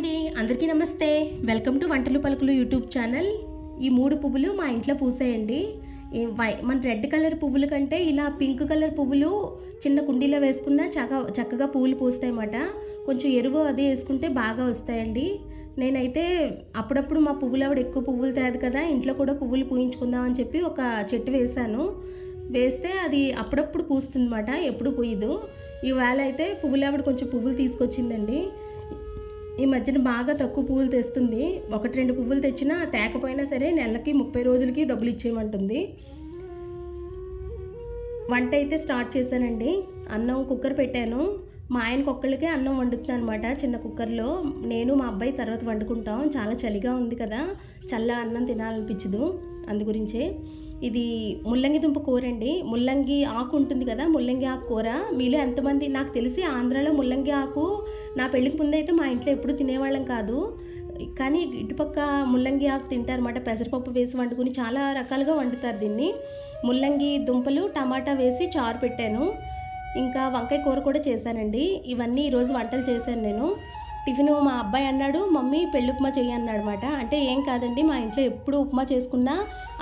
అండి. అందరికీ నమస్తే. వెల్కమ్ టు వంటలు పలుకులు యూట్యూబ్ ఛానల్. ఈ మూడు పువ్వులు మా ఇంట్లో పూసాయండి. వై మన రెడ్ కలర్ పువ్వుల కంటే ఇలా పింక్ కలర్ పువ్వులు చిన్న కుండీలో వేసుకున్న చక్క చక్కగా పువ్వులు పూస్తాయన్నమాట. కొంచెం ఎరువు అది వేసుకుంటే బాగా వస్తాయండి. నేనైతే అప్పుడప్పుడు మా పువ్వులు ఆవిడ ఎక్కువ పువ్వులు తేదు కదా ఇంట్లో కూడా పువ్వులు పూయించుకుందాం అని చెప్పి ఒక చెట్టు వేశాను. వేస్తే అది అప్పుడప్పుడు పూస్తుందన్నమాట. ఎప్పుడు పూయదు. ఈవేళ అయితే పువ్వులు ఆవిడ కొంచెం పువ్వులు తీసుకొచ్చిందండి. ఈ మధ్యన బాగా తక్కువ పువ్వులు తెస్తుంది. ఒకటి రెండు పువ్వులు తెచ్చినా తేకపోయినా సరే నెలకి ముప్పై రోజులకి డబ్బులు ఇచ్చేయమంటుంది. వంట అయితే స్టార్ట్ చేశానండి. అన్నం కుక్కర్ పెట్టాను. మా ఆయనకు ఒక్కళ్ళకే అన్నం వండుతున్నాను అనమాట చిన్న కుక్కర్లో. నేను మా అబ్బాయి తర్వాత వండుకుంటాం. చాలా చలిగా ఉంది కదా. చల్ల అన్నం తినాలనిపించదు. అందు గురించే. ఇది ముల్లంగి దుంప కూర అండి ముల్లంగి ఆకు ఉంటుంది కదా ముల్లంగి ఆకు కూర. మీలో ఎంతమంది నాకు తెలిసి ఆంధ్రాలో ముల్లంగి ఆకు నా పెళ్ళికి ముందు అయితే మా ఇంట్లో ఎప్పుడు తినేవాళ్ళం కాదు. కానీ ఇటుపక్క ముల్లంగి ఆకు తింటారన్నమాట. పెసరపప్పు వేసి వండుకుని చాలా రకాలుగా వండుతారు దీన్ని. ముల్లంగి దుంపలు టమాటా వేసి చారు పెట్టాను. ఇంకా వంకాయ కూర కూడా చేశానండి. ఇవన్నీ ఈరోజు వంటలు చేశాను నేను. టిఫిన్ మా అబ్బాయి అన్నాడు మమ్మీ పెళ్ళి ఉప్మా చెయ్యి అన్నమాట అంటే ఏం కాదండి మా ఇంట్లో ఎప్పుడు ఉప్మా చేసుకున్నా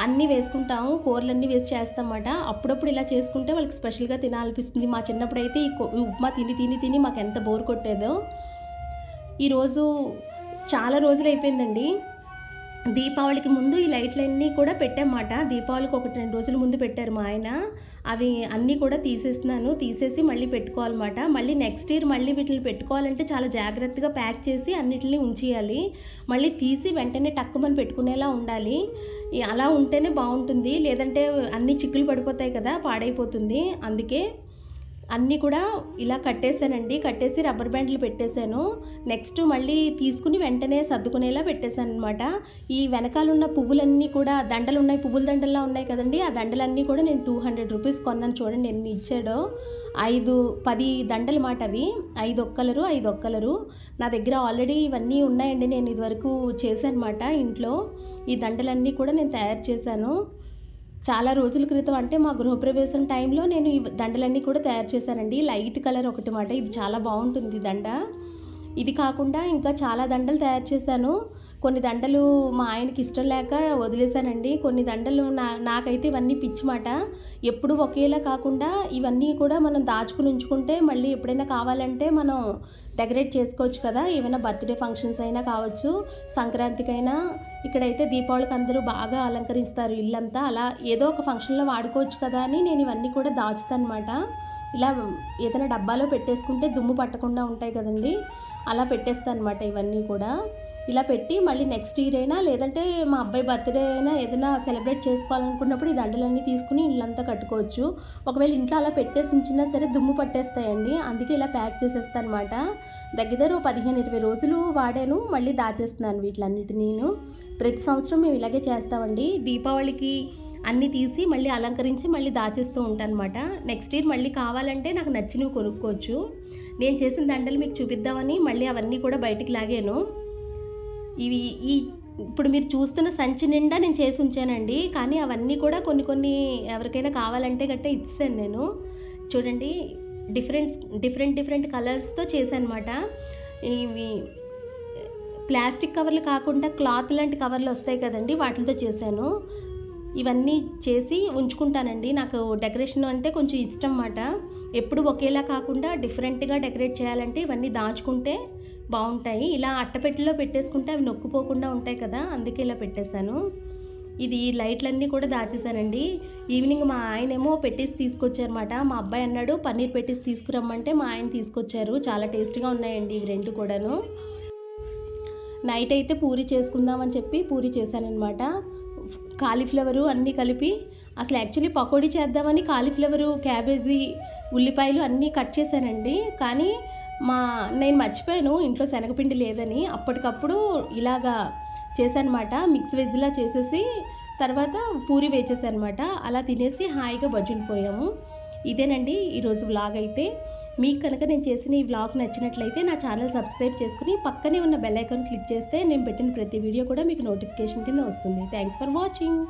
అన్నీ వేసుకుంటాము కూరలన్నీ వేసి చేస్తామన్నమాట. అప్పుడప్పుడు ఇలా చేసుకుంటే వాళ్ళకి స్పెషల్గా తినాలనిపిస్తుంది. మా చిన్నప్పుడు అయితే ఈ ఉప్మా తిని తిని తిని మాకు ఎంత బోర్ కొట్టేదో. ఈరోజు చాలా రోజులు అయిపోయిందండి. దీపావళికి ముందు ఈ లైట్లన్నీ కూడా పెట్టామాట. దీపావళికి ఒకటి రెండు రోజుల ముందు పెట్టారు మా ఆయన. అవి అన్నీ కూడా తీసేస్తున్నాను. తీసేసి మళ్ళీ పెట్టుకోవాలన్నమాట. మళ్ళీ నెక్స్ట్ ఇయర్ మళ్ళీ వీటిని పెట్టుకోవాలంటే చాలా జాగ్రత్తగా ప్యాక్ చేసి అన్నిటిని ఉంచేయాలి. మళ్ళీ తీసి వెంటనే టక్కుమని పెట్టుకునేలా ఉండాలి. అలా ఉంటేనే బాగుంటుంది. లేదంటే అన్ని చిక్కులు పడిపోతాయి కదా పాడైపోతుంది. అందుకే అన్నీ కూడా ఇలా కట్టేశానండి. కట్టేసి రబ్బర్ బ్యాండ్లు పెట్టేశాను. నెక్స్ట్ మళ్ళీ తీసుకుని వెంటనే సర్దుకునేలా పెట్టేశాను అనమాట ఈ వెనకాల ఉన్న పువ్వులన్నీ కూడా దండలు ఉన్నాయి పువ్వుల దండల్లా ఉన్నాయి కదండి. ఆ దండలన్నీ కూడా నేను టూ హండ్రెడ్ రూపీస్ కొన్నాను చూడండి ఎన్ని ఇచ్చాడో. ఐదు పది దండలు మాట అవి. ఐదు ఒక్కలరు ఐదు ఒక్కలరు. నా దగ్గర ఆల్రెడీ ఇవన్నీ ఉన్నాయండి. నేను ఇదివరకు చేశానమాట ఇంట్లో. ఈ దండలన్నీ కూడా నేను తయారు చేశాను. చాలా రోజుల క్రితం అంటే మా గృహప్రవేశం టైంలో నేను ఈ దండలన్నీ కూడా తయారు చేశానండి. లైట్ కలర్ ఒకటి మాట. ఇది చాలా బాగుంటుంది ఈ దండ. ఇది కాకుండా ఇంకా చాలా దండలు తయారు చేశాను. కొన్ని దండలు మా ఆయనకి ఇష్టం లేక వదిలేశానండి. కొన్ని దండలు నా నాకైతే ఇవన్నీ పిచ్చి మాట ఎప్పుడు ఒకేలా కాకుండా ఇవన్నీ కూడా మనం దాచుకుని ఉంచుకుంటే మళ్ళీ ఎప్పుడైనా కావాలంటే మనం డెకరేట్ చేసుకోవచ్చు కదా. ఏమైనా బర్త్డే ఫంక్షన్స్ అయినా కావచ్చు సంక్రాంతికైనా. ఇక్కడైతే దీపావళికి అందరూ బాగా అలంకరిస్తారు ఇల్లంతా. అలా ఏదో ఒక ఫంక్షన్లో వాడుకోవచ్చు కదా అని నేను ఇవన్నీ కూడా దాచుతాను అనమాట ఇలా ఏదైనా డబ్బాలో పెట్టేసుకుంటే దుమ్ము పట్టకుండా ఉంటాయి కదండి. అలా పెట్టేస్తాను అనమాట ఇవన్నీ కూడా. ఇలా పెట్టి మళ్ళీ నెక్స్ట్ ఇయర్ అయినా లేదంటే మా అబ్బాయి బర్త్డే అయినా ఏదైనా సెలబ్రేట్ చేసుకోవాలనుకున్నప్పుడు ఈ దండలన్నీ తీసుకుని ఇళ్ళంతా కట్టుకోవచ్చు. ఒకవేళ ఇంట్లో అలా పెట్టేసి ఉంచినా సరే దుమ్ము పట్టేస్తాయండి. అందుకే ఇలా ప్యాక్ చేసేస్తాను అనమాట దగ్గర పదిహేను ఇరవై రోజులు వాడాను మళ్ళీ దాచేస్తున్నాను వీటిలన్నిటినీ ప్రతి సంవత్సరం మేము ఇలాగే చేస్తామండి. దీపావళికి అన్నీ తీసి మళ్ళీ అలంకరించి మళ్ళీ దాచేస్తూ ఉంటాను అనమాట నెక్స్ట్ ఇయర్ మళ్ళీ కావాలంటే నాకు నచ్చినవి కొనుక్కోవచ్చు. నేను చేసిన దండలు మీకు చూపిద్దామని మళ్ళీ అవన్నీ కూడా బయటికి లాగాను. ఇవి ఈ ఇప్పుడు మీరు చూస్తున్న సంచి నిండా నేను చేసి ఉంచానండి. కానీ అవన్నీ కూడా కొన్ని కొన్ని ఎవరికైనా కావాలంటే గట్ట ఇచ్చాను నేను. చూడండి డిఫరెంట్ డిఫరెంట్ డిఫరెంట్ కలర్స్తో చేశానమాట. ఇవి ప్లాస్టిక్ కవర్లు కాకుండా క్లాత్ లాంటి కవర్లు వస్తాయి కదండి వాటితో చేశాను. ఇవన్నీ చేసి ఉంచుకుంటానండి. నాకు డెకరేషన్ అంటే కొంచెం ఇష్టం అన్నమాట. ఎప్పుడు ఒకేలా కాకుండా డిఫరెంట్గా డెకరేట్ చేయాలంటే ఇవన్నీ దాచుకుంటే బాగుంటాయి. ఇలా అట్టపెట్టెలో పెట్టేసుకుంటే అవి నొక్కుపోకుండా ఉంటాయి కదా అందుకే ఇలా పెట్టేశాను. ఇది లైట్లన్నీ కూడా దాచేసానండి ఈవినింగ్ మా ఆయనేమో పెట్టేసి తీసుకొచ్చారన్నమాట. మా అబ్బాయి అన్నాడు పన్నీర్ పెట్టేసి తీసుకురమ్మంటే మా ఆయన తీసుకొచ్చారు. చాలా టేస్ట్గా ఉన్నాయండి ఇవి రెండు కూడాను. నైట్ అయితే పూరి చేసుకుందామని చెప్పి పూరి చేశానమాట కాలీఫ్లవరు అన్నీ కలిపి అసలు యాక్చువల్లీ పకోడీ చేద్దామని కాలీఫ్లవరు క్యాబేజీ ఉల్లిపాయలు అన్నీ కట్ చేశానండి. కానీ మా నేను మర్చిపోయాను ఇంట్లో శనగపిండి లేదని. అప్పటికప్పుడు ఇలాగా చేశానమాట. మిక్స్ వెజ్లా చేసేసి తర్వాత పూరి వేచేసానమాట అలా తినేసి హాయిగా పోయాము. ఇదేనండి ఈరోజు వ్లాగ్ అయితే. మీకు కనుక నేను చేసిన ఈ వ్లాగ్ నచ్చినట్లయితే నా ఛానల్ సబ్స్క్రైబ్ చేసుకుని పక్కనే ఉన్న బెల్ ఐకాన్ క్లిక్ చేస్తే నేను పెట్టిన ప్రతి వీడియో కూడా మీకు నోటిఫికేషన్ కింద వస్తుంది. Thanks for watching